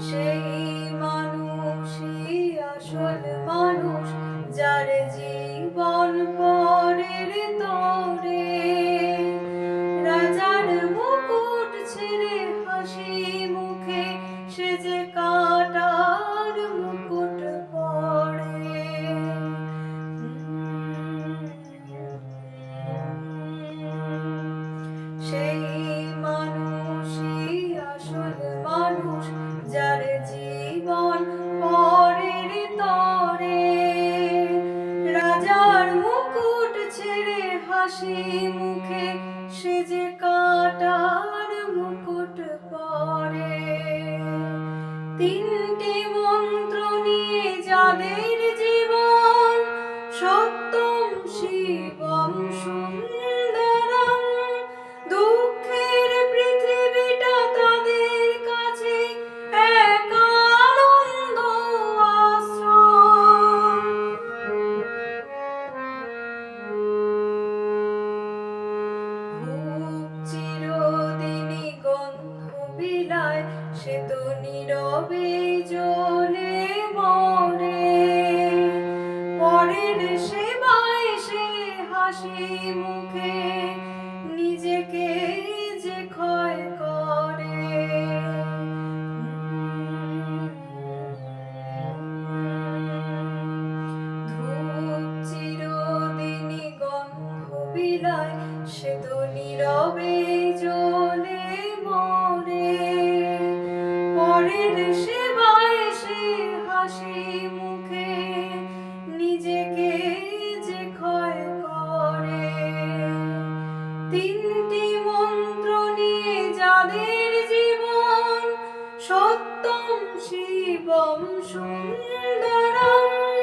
সেই মানুষই আসল মানুষ, যার জীবন পরের তরে। রাজার মুকুট ছেড়ে হাসি মুখে, সে যে কাটার মুকুট পরে। সেই হাসি মুখে সে যে সে তো নীরবে জ্বলে মরে পরের সেবায় মুখে, নিজেকে যে ক্ষয় করে। ধূপ চিরদিনই গন্ধ বিলায়, সে তো পরের সেবায় সে হাসি মুখে নিজেকে যে ক্ষয় করে। তিনটি মন্ত্র নিয়ে যাদের জীবন সত্যম শিবম সুন্দরম